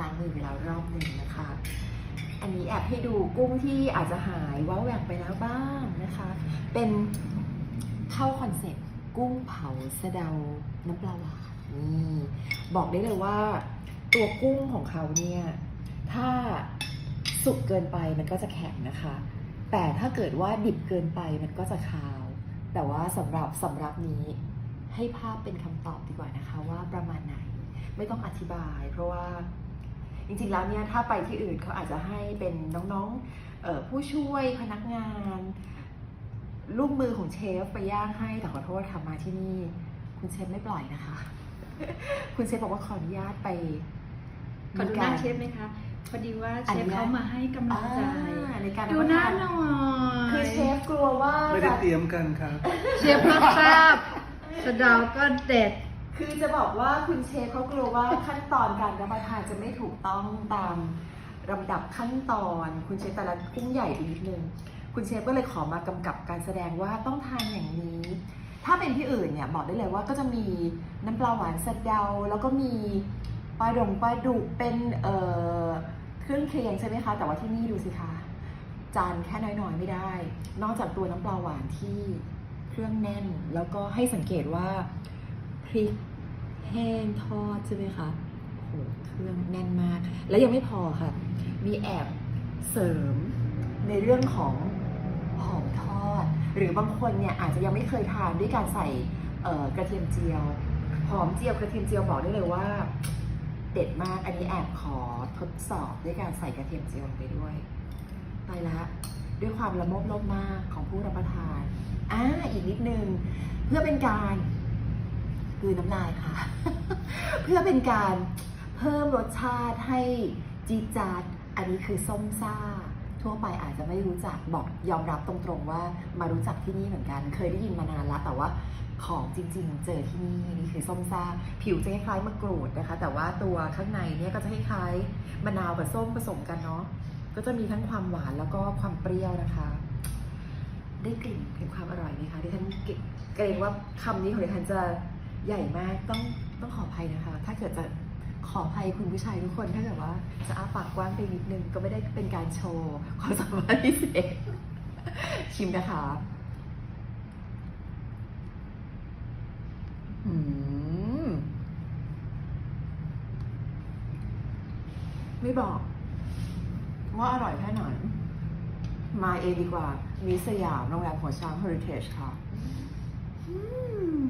ล้างมือไปแล้วรอบหนึ่งนะคะ อันนี้แอบให้ดูกุ้งที่อาจจะหายว้าแหวกไปแล้วบ้างนะคะ เป็นเข้าคอนเซ็ปต์กุ้งเผาสะเดาน้ำปลาหวานนี่บอกได้เลยว่าตัวกุ้งของเขาเนี่ย ถ้าสุกเกินไปมันก็จะแข็งนะคะ แต่ถ้าเกิดว่าดิบเกินไปมันก็จะคาว แต่ว่าสำหรับสำหรับนี้ให้ภาพเป็นคำตอบดีกว่านะคะว่าประมาณไหนไม่ต้องอธิบายเพราะว่า จริงๆแล้วเนี่ยถ้าไปที่อื่นเขาอาจจะให้เป็นน้องๆเอ่อผู้ช่วยพนักงานลูกมือของเชฟไปย่างให้แต่ขอโทษค่ะมาที่นี่ คุณเชฟไม่ปล่อยนะคะ คุณเชฟบอกว่าขออนุญาตไปขอดูหน้าเชฟไหมคะพอดีว่าเชฟเขามาให้กำลังใจอ่าในการดูรับประหน้าทานหน่อยคือเชฟกลัวว่าไม่ได้จะเตรียมกันครับ เชฟก็ทราบสะเดาก็เด็ด คือจะบอกว่าคุณเชฟเขากลัวว่าขั้นตอนการรับประทานจะไม่ถูกต้องตามลำดับขั้นตอน คุณเชฟแต่ละกุ้งใหญ่ไปนิดนึงคุณเชฟก็เลยขอมากำกับการแสดงว่าต้องทานอย่างนี้ ถ้าเป็นที่อื่นเนี่ยบอกได้เลยว่าก็จะมีน้ำปลาหวานสะเดา แล้วก็มีปลาดงปลาดุกเป็นเอ่อเครื่องเคียงใช่ไหมคะ แต่ว่าที่นี่ดูสิคะ จานแค่น้อยๆไม่ได้ นอกจากตัวน้ำปลาหวานที่เครื่องแน่น แล้วก็ให้สังเกตว่า พริกแห้งทอดใช่ไหมคะโอ้โหเครื่องแน่นมาก แล้วยังไม่พอค่ะ มีแอบเสริมในเรื่องของหอมทอด หรือบางคนเนี่ยอาจจะยังไม่เคยทานด้วยการใส่กระเทียมเจียวหอมเจียวกระเทียมเจียวบอกได้เลยว่า เด็ดมากอันนี้แอบขอทดสอบด้วยการใส่กระเทียมเจียวไปด้วยไปละด้วยความละโมบลภมากของผู้รับประทานอ่าอีกนิดนึง เพื่อเป็นการ กลืนน้ำลายค่ะ เพื่อเป็นการเพิ่มรสชาติให้จีจาดอันนี้คือส้มซ่า ทั่วไปอาจจะไม่รู้จักบอกยอมรับตรงๆว่ามารู้จักที่นี่เหมือนกัน เคยได้ยินมานานละแต่ว่าของจริงๆ เจอที่นี่นี่คือส้มซ่า ผิวจะคล้ายๆมะกรูดนะคะ แต่ว่าตัวข้างในเนี่ยก็จะคล้ายๆมะนาวกับส้มผสมกันเนาะก็จะมีทั้งความหวานแล้วก็ความเปรี้ยวนะคะ ได้กลิ่นถึงความอร่อยไหมคะดิฉันเกรงว่าคำนี้ของดิฉันจะ ใหญ่มากต้องต้องขออภัยนะคะ ถ้าเกิดจะขออภัยคุณผู้ชายทุกคนถ้าเกิดว่าจะอ้าปากกว้างไปนิดนึงก็ไม่ได้เป็นการโชว์ความสามารถพิเศษชิมนะคะอืมไม่บอก ว่าอร่อยแค่ไหนมาเองดีกว่า มีสยามโรงแรมหัวช้างเฮอริเทจค่ะ อืม